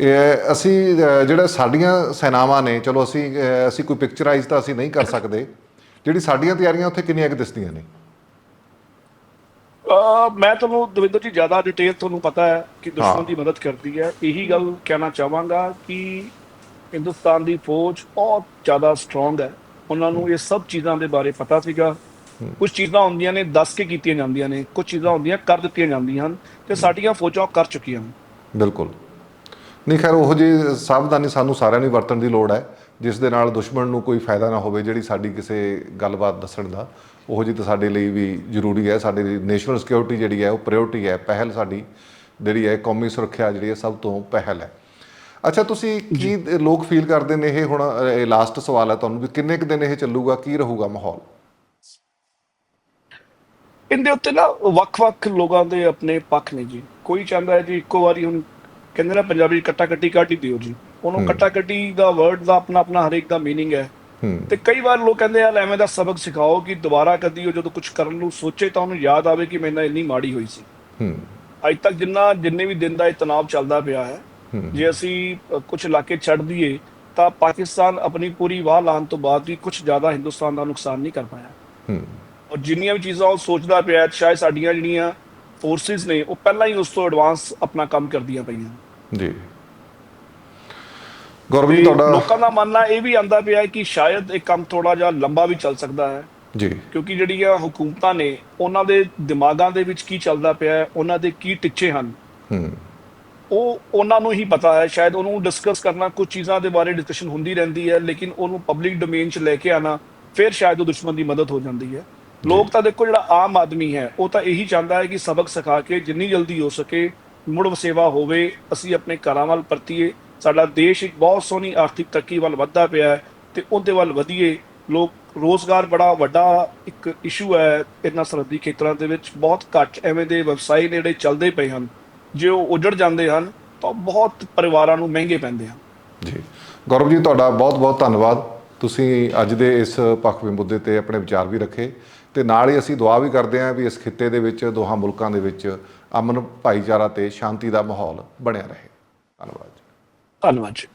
ਇਹ ਅਸੀਂ ਜਿਹੜਾ ਸਾਡੀਆਂ ਸੈਨਾਵਾਂ ਨੇ ਚਲੋ ਅਸੀਂ ਅਸੀਂ ਕੋਈ ਪਿਕਚਰਾਈਜ਼ ਤਾਂ ਅਸੀਂ ਨਹੀਂ ਕਰ ਸਕਦੇ। ਜਿਹੜੀ ਸਾਡੀਆਂ ਤਿਆਰੀਆਂ ਉੱਥੇ ਕਿੰਨੀਆਂ ਕੁ ਦਿਸਦੀਆਂ ਨੇ? ਮੈਂ ਤੁਹਾਨੂੰ ਦਵਿੰਦਰ ਜੀ ਜ਼ਿਆਦਾ ਡਿਟੇਲ ਤੁਹਾਨੂੰ ਪਤਾ ਹੈ ਕਿ। ਦੁਸ਼ਮਣ ਦੀ ਮਦਦ ਕਰਦੀ ਹੈ। ਇਹੀ ਗੱਲ ਕਹਿਣਾ ਚਾਹਾਂਗਾ ਕਿ ਹਿੰਦੁਸਤਾਨ ਦੀ ਫੌਜ ਬਹੁਤ ਜ਼ਿਆਦਾ ਸਟਰੋਂਗ ਹੈ। ਉਹਨਾਂ ਨੂੰ ਇਹ ਸਭ ਚੀਜ਼ਾਂ ਦੇ ਬਾਰੇ ਪਤਾ ਸੀਗਾ। ਕੁਝ ਚੀਜ਼ਾਂ ਹੁੰਦੀਆਂ ਨੇ ਦੱਸ ਕੇ ਕੀਤੀਆਂ ਜਾਂਦੀਆਂ ਨੇ। ਕੁਝ ਚੀਜ਼ਾਂ ਹੁੰਦੀਆਂ ਕਰ ਦਿੱਤੀਆਂ ਜਾਂਦੀਆਂ ਹਨ ਤੇ ਸਾਡੀਆਂ ਫੌਜਾਂ ਕਰ ਚੁੱਕੀਆਂ ਹਨ ਬਿਲਕੁਲ। ਨਹੀਂ ਖੈਰ ਉਹੋ ਜਿਹੀ ਸਾਵਧਾਨੀ ਸਾਨੂੰ ਸਾਰਿਆਂ ਨੂੰ ਵਰਤਣ ਦੀ ਲੋੜ ਹੈ ਜਿਸ ਦੇ ਨਾਲ ਦੁਸ਼ਮਣ ਨੂੰ ਕੋਈ ਫਾਇਦਾ ਨਾ ਹੋਵੇ ਜਿਹੜੀ ਸਾਡੀ ਕਿਸੇ ਗੱਲਬਾਤ ਦੱਸਣ ਦਾ। ਉਹੋ ਜਿਹੀ ਤਾਂ ਸਾਡੇ ਲਈ ਵੀ ਜ਼ਰੂਰੀ ਹੈ ਸਾਡੇ ਲਈ ਨੈਸ਼ਨਲ ਸਿਕਿਉਰਿਟੀ ਜਿਹੜੀ ਹੈ ਉਹ ਪ੍ਰਾਇੋਰਟੀ ਹੈ ਪਹਿਲ ਸਾਡੀ ਜਿਹੜੀ ਹੈ ਕੌਮੀ ਸੁਰੱਖਿਆ ਜਿਹੜੀ ਹੈ ਸਭ ਤੋਂ ਪਹਿਲ ਹੈ ਅੱਛਾ ਤੁਸੀਂ ਕੀ ਲੋਕ ਫੀਲ ਕਰਦੇ ਨੇ ਇਹ ਹੁਣ ਅ, ਇਹ ਲਾਸਟ ਸਵਾਲ ਹੈ ਤੁਹਾਨੂੰ ਵੀ ਕਿੰਨੇ ਕੁ ਦਿਨ ਇਹ ਚੱਲੂਗਾ ਕੀ ਰਹੂਗਾ ਮਾਹੌਲ ਇਹਦੇ ਉੱਤੇ ਨਾ ਵੱਖ-ਵੱਖ ਲੋਕਾਂ ਦੇ ਆਪਣੇ ਪੱਖ ਨੇ ਜੀ ਕੋਈ ਚਾਹੁੰਦਾ ਹੈ ਜੀ ਇੱਕੋ ਵਾਰੀ ਹੁਣ ਕਹਿੰਦੇ ਨਾ ਪੰਜਾਬੀ 'ਚ ਕੱਟਾ ਕੱਟੀ ਕੱਟ ਹੀ ਦਿਓ ਜੀ ਉਹਨੂੰ ਕੱਟਾ ਕੱਟੀ ਦਾ ਵਰਡ ਦਾ ਆਪਣਾ ਆਪਣਾ ਹਰੇਕ ਦਾ मीनिंग ਹੈ ਹੂੰ ਤੇ ਕਈ ਵਾਰ ਲੋਕ ਕਹਿੰਦੇ ਆ ਐਵੇਂ ਦਾ ਸਬਕ ਸਿਖਾਓ ਕਿ ਦੁਬਾਰਾ ਕਦੀ ਉਹ ਜਦੋਂ ਕੁਝ ਕਰਨ ਨੂੰ ਸੋਚੇ ਤਾਂ ਉਹਨੂੰ ਯਾਦ ਆਵੇ ਕਿ ਮੇਰੇ ਨਾਲ ਇੰਨੀ ਮਾੜੀ ਹੋਈ ਸੀ। ਹੂੰ। ਅੱਜ ਤੱਕ ਜਿੰਨਾ ਜਿੰਨੇ ਵੀ ਦਿਨ ਦਾ ਇਹ ਤਣਾਅ ਚੱਲਦਾ ਪਿਆ ਹੈ ਜੇ ਅਸੀਂ ਕੁਝ ਇਲਾਕੇ ਛੱਡ ਦਈਏ ਤਾਂ ਪਾਕਿਸਤਾਨ ਆਪਣੀ ਪੂਰੀ ਵਾਹ ਲਾਉਣ ਤੋਂ ਬਾਅਦ ਵੀ ਕੁਝ ਜ਼ਿਆਦਾ ਹਿੰਦੁਸਤਾਨ ਦਾ ਨੁਕਸਾਨ ਨਹੀਂ ਕਰ ਪਾਇਆ। ਹੂੰ। ਔਰ ਜਿੰਨੀਆਂ ਵੀ ਚੀਜ਼ਾਂ ਉਹ ਸੋਚਦਾ ਪਿਆ ਹੈ, ਸ਼ਾਇਦ ਸਾਡੀਆਂ ਜਿਹੜੀਆਂ ਫੋਰਸਿਸ ਨੇ ਉਹ ਪਹਿਲਾਂ ਹੀ ਉਸ ਤੋਂ ਐਡਵਾਂਸ ਆਪਣਾ ਕੰਮ ਕਰਦੀਆਂ ਪਈਆਂ। ਜੀ। ਗੌਰਵ ਜੀ ਤੇ ਤੁਹਾਡਾ ਲੋਕਾਂ ਦਾ ਮੰਨਣਾ ਇਹ ਵੀ ਆਂਦਾ ਪਿਆ ਹੈ ਕਿ ਸ਼ਾਇਦ ਇਹ ਕੰਮ ਥੋੜਾ ਜਿਹਾ ਲੰਬਾ ਵੀ ਚੱਲ ਸਕਦਾ ਹੈ। ਜੀ। ਕਿਉਂਕਿ ਜਿਹੜੀਆਂ ਹੁਕੂਮਤਾਂ ਨੇ ਉਹਨਾਂ ਦੇ ਦਿਮਾਗਾਂ ਦੇ ਵਿੱਚ ਕੀ ਚੱਲਦਾ ਪਿਆ ਹੈ ਉਹਨਾਂ ਦੇ ਕੀ ਟਿੱਚੇ ਹਨ। ਹੂੰ। ਉਹ ਉਹਨਾਂ ਨੂੰ ਹੀ ਪਤਾ ਹੈ ਸ਼ਾਇਦ ਉਹਨੂੰ ਡਿਸਕਸ ਕਰਨਾ ਕੁਝ ਚੀਜ਼ਾਂ ਦੇ ਬਾਰੇ ਡਿਸਕਸ਼ਨ ਹੁੰਦੀ ਰਹਿੰਦੀ ਹੈ ਲੇਕਿਨ ਉਹਨੂੰ ਪਬਲਿਕ ਡੋਮੇਨ 'ਚ ਲੈ ਕੇ ਆਣਾ ਫਿਰ ਸ਼ਾਇਦ ਉਹ ਦੁਸ਼ਮਣ ਦੀ ਮਦਦ ਹੋ ਜਾਂਦੀ ਹੈ। ਲੋਕ ਤਾਂ ਦੇਖੋ ਜਿਹੜਾ ਆਮ ਆਦਮੀ ਹੈ ਉਹ ਤਾਂ ਇਹੀ ਚਾਹੁੰਦਾ ਹੈ ਕਿ ਸਬਕ ਸਿਖਾ ਕੇ ਜਿੰਨੀ ਜਲਦੀ ਹੋ ਸਕੇ ਮੁੜ ਵਸੇਵਾ ਹੋਵੇ ਅਸੀਂ ਆਪਣੇ ਘਰਾਂ ਵੱਲ ਪਰਤੀਏ ਸਾਡਾ ਦੇਸ਼ ਇੱਕ ਬਹੁਤ ਸੋਹਣੀ ਆਰਥਿਕ ਤਰੱਕੀ ਵੱਲ ਵੱਧਦਾ ਪਿਆ ਹੈ ਤੇ ਉਹਦੇ ਵੱਲ ਵਧੀਏ। ਲੋਕ ਰੋਜ਼ਗਾਰ ਬੜਾ ਵੱਡਾ ਇੱਕ ਇਸ਼ੂ ਹੈ ਇਹਨਾਂ ਸਰਹੱਦੀ ਖੇਤਰਾਂ ਦੇ ਵਿੱਚ। ਬਹੁਤ ਘੱਟ ਐਵੇਂ ਦੇ ਵebsite ਨੇ ਜਿਹੜੇ ਚੱਲਦੇ ਪਏ ਹਨ। ਜੇ ਉਹ ਉਜੜ ਜਾਂਦੇ ਹਨ, ਤਾਂ ਬਹੁਤ ਪਰਿਵਾਰਾਂ ਨੂੰ ਮਹਿੰਗੇ ਪੈਂਦੇ ਹਨ। ਜੀ। ਗੌਰਵ ਜੀ, ਤੁਹਾਡਾ ਬਹੁਤ ਬਹੁਤ ਧੰਨਵਾਦ। ਤੁਸੀਂ ਅੱਜ ਦੇ ਇਸ ਪੱਖਵੇਂ ਮੁੱਦੇ ਤੇ ਆਪਣੇ ਵਿਚਾਰ ਵੀ ਰੱਖੇ ਤੇ ਨਾਲ ਹੀ ਅਸੀਂ ਦੁਆ ਵੀ ਕਰਦੇ ਹਾਂ ਵੀ ਇਸ ਖਿੱਤੇ ਦੇ ਵਿੱਚ, ਦੋਹਾਂ ਮੁਲਕਾਂ ਦੇ ਵਿੱਚ ਅਮਨ ਭਾਈਚਾਰਾ ਤੇ ਸ਼ਾਂਤੀ ਦਾ ਮਾਹੌਲ ਬਣਿਆ ਰਹੇ। ਧੰਨਵਾਦ ਧੰਨਵਾਦ ਜੀ।